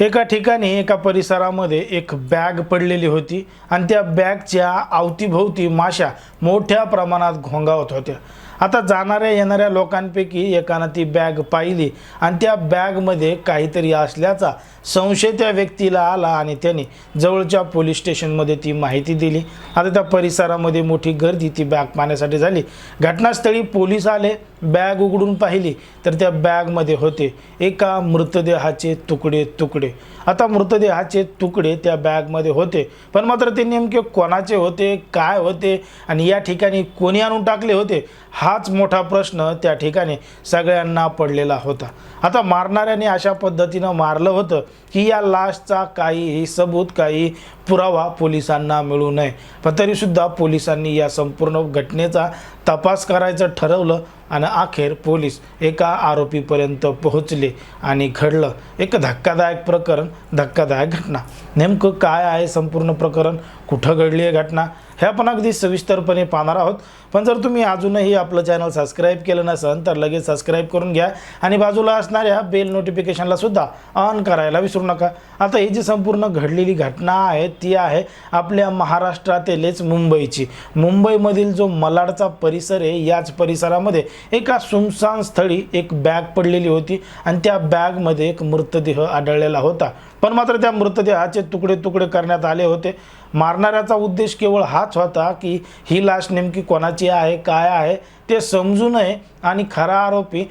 एका ठिकाणी एका परिसरामध्ये एक बॅग पडलेली होती आणि त्या बॅगच्या अवतीभोवती माशा मोठ्या प्रमाणात घोंगावत होत्या. आता जाणाऱ्या येणाऱ्या लोकांपैकी एकानं ती बॅग पाहिली आणि त्या बॅगमध्ये काहीतरी असल्याचा संशय त्या व्यक्तीला आला आणि त्याने जवळच्या पोलीस स्टेशनमध्ये ती माहिती दिली. आता त्या परिसरामध्ये मोठी गर्दी ती बॅग पाहण्यासाठी झाली. घटनास्थळी पोलीस आले बॅग उघडून पाहिली तर त्या बॅगमध्ये होते एका मृतदेहाचे तुकडे तुकडे. आता मृतदेहाचे तुकडे त्या बॅगमध्ये होते पण मात्र ते नेमके कोणाचे होते काय होते आणि या ठिकाणी कोणी आणून टाकले होते हा हाच मोठा प्रश्न त्या ठिकाणी सगळ्यांना पडलेला होता. आता मारणाऱ्याने अशा पद्धतीनं मारलं होतं की या लाशचा काहीही सबूत काही पुरावा पोलिसांना मिळू नये. पण तरीसुद्धा पोलिसांनी या संपूर्ण घटनेचा तपास करायचं ठरवलं. आणि अखेर पोलीस एका आरोपीपर्यंत पोहोचले आणि घडलं एक धक्कादायक प्रकरण धक्कादायक घटना. नेमकं काय आहे संपूर्ण प्रकरण? कुठं घडली आहे घटना? हे आपण अगदी सविस्तरपणे पाहणार आहोत. पण जर तुम्ही अजूनही आपलं चॅनल सबस्क्राईब केलं नसेल तर लगेच सबस्क्राईब करून घ्या. आणि बाजूला असणाऱ्या बेल नोटिफिकेशनला सुद्धा ऑन करायला विसरू नका. आता ही जी संपूर्ण घडलेली घटना आहे ती आहे आपल्या महाराष्ट्रातीलच मुंबईची. मुंबईमधील जो मलाडचा परिसर आहे याच परिसरामध्ये एका सुमसान स्थळी एक बॅग पडलेली होती आणि त्या बॅगमध्ये एक मृतदेह आढळलेला होता. पण मात्र त्या मृतदेहाचे तुकडे तुकडे करण्यात आले होते. मारणाऱ्याचा उद्देश केवळ हाच होता की ही लाश नेमकी कोणाची आहे काय आहे ते समजू नये आणि खरा आरोपी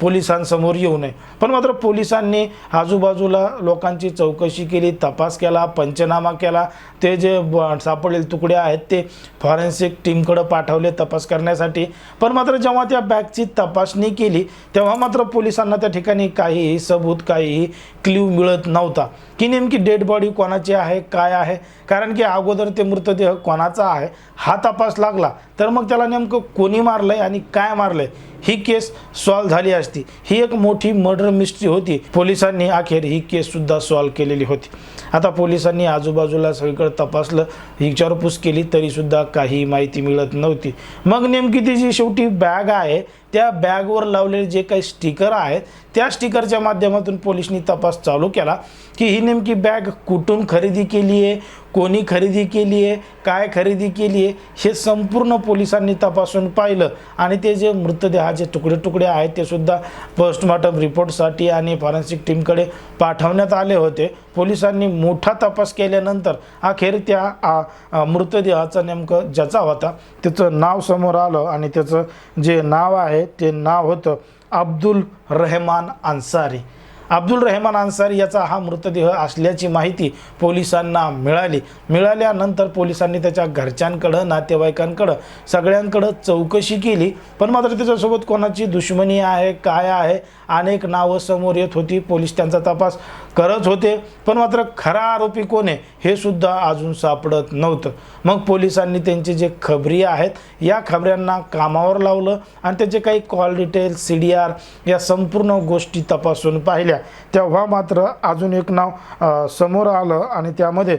पोलिसांसमोर येऊ नये. पण मात्र पोलिसांनी आजूबाजूला लोकांची चौकशी केली तपास केला पंचनामा केला. ते जे सापडलेले तुकडे आहेत ते फॉरेन्सिक टीमकडं पाठवले तपास करण्यासाठी. पण मात्र जेव्हा त्या बॅगची तपासणी केली तेव्हा मात्र पोलिसांना त्या ठिकाणी काहीही सबूत काहीही क्ल्यू मिळत नव्हता की नेमकी डेड बॉडी कोणाची आहे काय आहे कारण की अगोदर ते मृतदेह कोणाचा आहे हा तपास लागला. तर मग त्याला नेमकं कोणी मारलंय आणि काय मारलंय ही केस सॉल्व्ह झाली असती. ही एक मोठी मर्डर मिस्ट्री होती. पोलिसांनी अखेर ही केससुद्धा सॉल्व्ह केलेली होती. आता पोलिसांनी आजूबाजूला सगळीकडे तपासलं विचारपूस केली तरीसुद्धा काही माहिती मिळत नव्हती. मग नेमकी ती जी शेवटी बॅग आहे त्या बॅगवर लावलेले जे काही स्टिकर आहेत त्या स्टिकरच्या माध्यमातून पोलिसांनी तपास चालू केला की ही नेमकी बॅग कुठून खरेदी केली आहे कोणी खरेदी केली आहे काय खरेदी केली आहे हे संपूर्ण पोलिसांनी तपासून पाहिलं. आणि ते जे मृतदेहाचे तुकडे तुकडे आहेत ते सुद्धा पोस्टमॉर्टम रिपोर्टसाठी आणि फॉरेन्सिक टीमकडे पाठवण्यात आले होते. पोलिसांनी मोठा तपास केल्यानंतर अखेर त्या मृतदेहाचं नेमकं ज्याचा होता त्याचं नाव समोर आलं आणि त्याचं जे नाव आहे ते नाव होतं अब्दुल रहमान अन्सारी अब्दुल रहमान अन्सारी याचा हा मृतदेह असल्याची माहिती पोलिसांना मिळाली. मिळाल्यानंतर पोलिसांनी त्याच्या घरच्यांकडं नातेवाईकांकडं सगळ्यांकडं चौकशी केली. पण मात्र त्याच्यासोबत कोणाची दुश्मनी आहे काय आहे अनेक नावं समोर येत होती. पोलीस त्यांचा तपास करत होते. पण मात्र खरा आरोपी कोण आहे हे सुद्धा अजून सापडत नव्हतं. मग पोलिसांनी त्यांचे जे खबरी आहेत या खबऱ्यांना कामावर लावलं आणि त्याचे काही call detail C D R या संपूर्ण गोष्टी तपासून पाहिल्या. तेव्हा मात्र अजून एक नाव समोर आलं आणि त्यामध्ये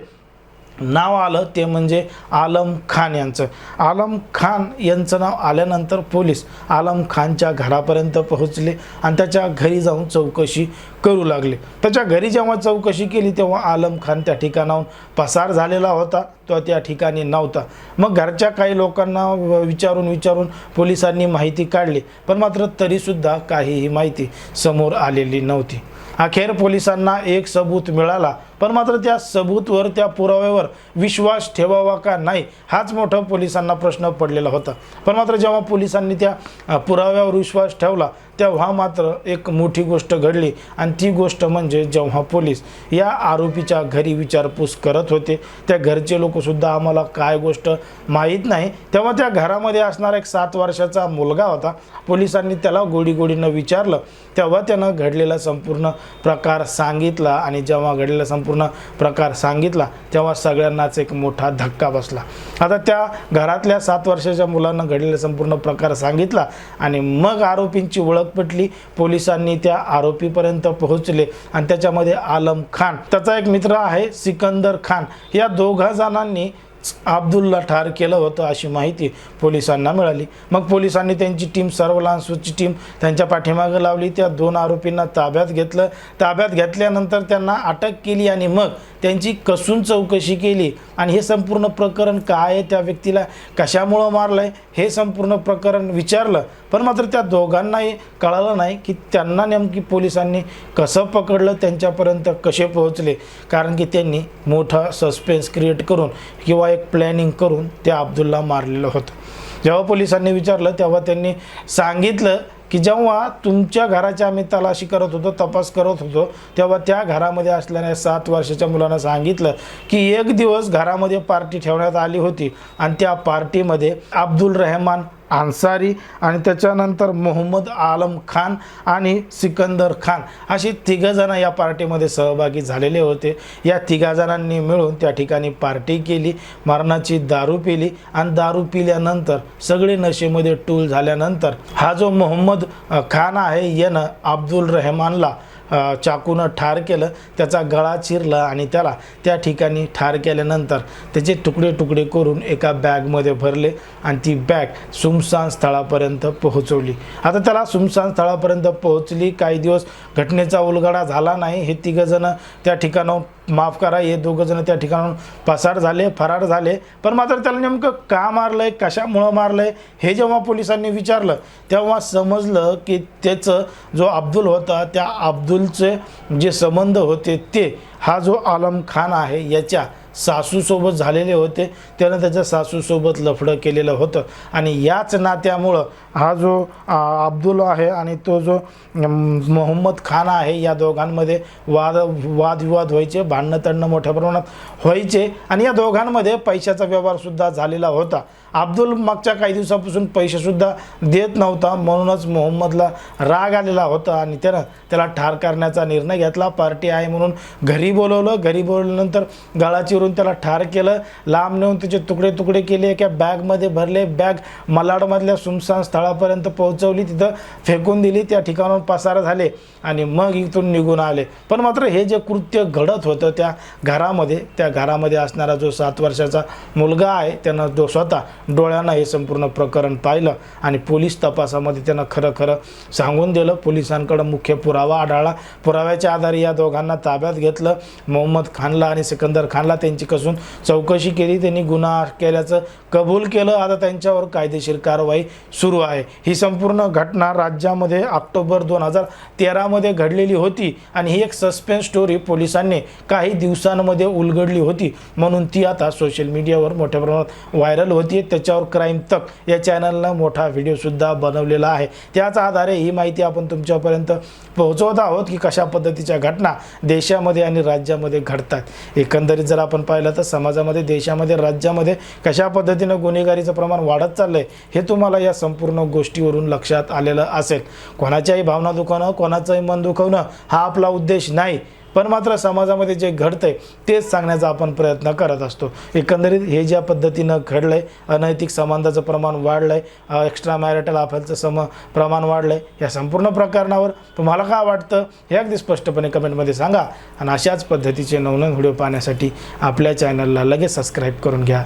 नाव आलं ते म्हणजे आलम खान यांचं. आलम खान यांचं नाव आल्यानंतर पोलीस आलम खानच्या घरापर्यंत पोहोचले आणि त्याच्या घरी जाऊन चौकशी करू लागले. त्याच्या घरी जेव्हा चौकशी केली तेव्हा आलम खान त्या ठिकाणाहून पसार झालेला होता. तो त्या ठिकाणी नव्हता. मग घरच्या काही लोकांना विचारून विचारून पोलिसांनी माहिती काढली पण मात्र तरीसुद्धा काहीही माहिती समोर आलेली नव्हती. अखेर पोलिसांना एक सबूत मिळाला. पण मात्र त्या सबूतवर त्या पुराव्यावर विश्वास ठेवावा का नाही हाच मोठा पोलिसांना प्रश्न पडलेला होता. पण मात्र जेव्हा पोलिसांनी त्या पुराव्यावर विश्वास ठेवला तेव्हा मात्र एक मोठी गोष्ट घडली आणि ती गोष्ट म्हणजे जेव्हा पोलीस या आरोपीच्या घरी विचारपूस करत होते त्या घरचे लोकसुद्धा आम्हाला काय गोष्ट माहीत नाही. तेव्हा त्या घरामध्ये असणारा एक सात वर्षाचा मुलगा होता. पोलिसांनी त्याला गोडी गोडीनं विचारलं. तेव्हा त्यानं घडलेला संपूर्ण प्रकार सांगितला आणि जेव्हा घडलेला संपूर्ण प्रकार सांगितला तेव्हा सगळ्यांनाच एक मोठा धक्का बसला. आता त्या घरातल्या सात वर्षाच्या मुलांना घडलेला संपूर्ण प्रकार सांगितला आणि मग आरोपींची ओळख पटली पोलिसांनी त्या आरोपीपर्यंत पोहोचले आणि त्याच्यामध्ये आलम खान. त्याचा एक मित्र आहे सिकंदर खान. या दोघा जणांनी अब्दुलला ठार केलं होतं अशी माहिती पोलिसांना मिळाली. मग पोलिसांनी त्यांची टीम सर्वलान्सची टीम त्यांच्या पाठीमागं लावली. त्या दोन आरोपींना ताब्यात घेतलं. ताब्यात घेतल्यानंतर त्यांना अटक केली आणि मग त्यांची कसून चौकशी केली. आणि हे संपूर्ण प्रकरण काय आहे त्या व्यक्तीला कशामुळं मारलं आहे हे संपूर्ण प्रकरण विचारलं. पण मात्र त्या दोघांनाही कळालं नाही की त्यांना नेमकी पोलिसांनी कसं पकडलं त्यांच्यापर्यंत कसे पोहोचले. कारण की त्यांनी मोठा सस्पेन्स क्रिएट करून किंवा एक प्लॅनिंग करून त्या अब्दुलला मारलेलं होतं. जेव्हा पोलिसांनी विचारलं तेव्हा त्यांनी सांगितलं की जेव्हा तुमच्या घराची आम्ही तलाशी करत होतो तपास करत होतो तेव्हा त्या घरामध्ये असल्याने सात वर्षाच्या मुलांना सांगितलं की एक दिवस घरामध्ये पार्टी ठेवण्यात आली होती आणि त्या पार्टीमध्ये अब्दुल रहमान अन्सारी आणि त्याच्यानंतर मोहम्मद आलम खान आणि सिकंदर खान असे तिघंजणं या पार्टीमध्ये सहभागी झालेले होते. या तिघाजणांनी मिळून त्या ठिकाणी पार्टी केली मरणाची दारू पिली आणि दारू पिल्यानंतर सगळे नशेमध्ये टूल झाल्यानंतर हा जो मोहम्मद खान आहे यानं अब्दुल रहमानला चाकूनं ठार केलं त्याचा गळा चिरला आणि त्याला त्या ठिकाणी ठार केल्यानंतर त्याचे तुकडे तुकडे करून एका बॅगमध्ये भरले आणि ती बॅग सुमसान स्थळापर्यंत पोहोचवली. आता त्याला सुमसान स्थळापर्यंत पोहोचली काही दिवस घटनेचा उलगडा झाला नाही. हे तिघंजणं त्या ठिकाणाहून माफ करा हे दोघंजणं त्या ठिकाणाहून पसार झाले फरार झाले. पण मात्र त्याला नेमकं का मारलंय कशामुळं मारलंय हे जेव्हा पोलिसांनी विचारलं तेव्हा समजलं की त्याचं जो अब्दुल होता त्या अब्दुलचे जे संबंध होते ते हा जो आलम खान आहे याच्या सासूसोबत झालेले होते त्यानं त्याच्या सासूसोबत लफडं केलेलं होतं. आणि याच नात्यामुळं हा जो अब्दुल आहे आणि तो जो मोहम्मद खान आहे या दोघांमध्ये वाद वादविवाद व्हायचे भांडणं तंडणं मोठ्या प्रमाणात व्हायचे. आणि या दोघांमध्ये पैशाचा व्यवहारसुद्धा झालेला होता. अब्दुल मागच्या काही दिवसापासून पैसेसुद्धा देत नव्हता. म्हणूनच मोहम्मदला राग आलेला होता आणि त्यानं त्याला ठार करण्याचा निर्णय घेतला. पार्टी आहे म्हणून घरी बोलवलं. घरी बोलवल्यानंतर गळा चिरून त्याला ठार केलं. लांब नेऊन त्याचे तुकडे तुकडे केले. एका बॅगमध्ये भरले. बॅग मलाडमधल्या सुमसान स्थळापर्यंत पोहोचवली. तिथं फेकून दिली. त्या ठिकाणावर पसार झाले आणि मग इथून निघून आले. पण मात्र हे जे कृत्य घडत होतं त्या घरामध्ये त्या घरामध्ये असणारा जो सात वर्षाचा मुलगा आहे त्यानं जो स्वतः डोळ्यानं हे संपूर्ण प्रकरण पाहिलं आणि पोलीस तपासामध्ये त्यांना खरं खरं सांगून दिलं. पोलिसांकडं मुख्य पुरावा आढळला. पुराव्याच्या आधारे या दोघांना ताब्यात घेतलं. मोहम्मद खानला आणि सिकंदर खानला त्यांची कसून चौकशी केली. त्यांनी गुन्हा केल्याचं कबूल केलं. आता त्यांच्यावर कायदेशीर कारवाई सुरू आहे. ही संपूर्ण घटना राज्यामध्ये ऑक्टोबर दोन हजार तेरामध्ये घडलेली होती आणि ही एक सस्पेन्स स्टोरी पोलिसांनी काही दिवसांमध्ये उलगडली होती म्हणून ती आता सोशल मीडियावर मोठ्या प्रमाणात व्हायरल होती त्याच्यावर क्राईम तक या चॅनलनं मोठा व्हिडिओसुद्धा बनवलेला आहे. त्याच आधारे ही माहिती आपण तुमच्यापर्यंत पोहोचवत आहोत की कशा पद्धतीच्या घटना देशामध्ये आणि राज्यामध्ये घडतात. एकंदरीत जर आपण पाहिलं तर समाजामध्ये देशामध्ये राज्यामध्ये कशा पद्धतीनं गुन्हेगारीचं प्रमाण वाढत चाललं आहे हे तुम्हाला या संपूर्ण गोष्टीवरून लक्षात आलेलं असेल. कोणाच्याही भावना दुखवणं कोणाचंही मन दुखवणं हा आपला उद्देश नाही. पण मात्र समाजामध्ये जे घडतंय तेच सांगण्याचा आपण प्रयत्न करत असतो. एकंदरीत हे ज्या पद्धतीनं घडलंय अनैतिक संबंधाचं प्रमाण वाढलंय एक्स्ट्रा मॅरिटल अफेअरचं सम प्रमाण वाढलंय या संपूर्ण प्रकरणावर तुम्हाला काय वाटतं हे अगदी स्पष्टपणे कमेंटमध्ये सांगा. आणि अशाच पद्धतीचे नवनवीन व्हिडिओ पाहण्यासाठी आपल्या चॅनलला लगेच सबस्क्राईब करून घ्या.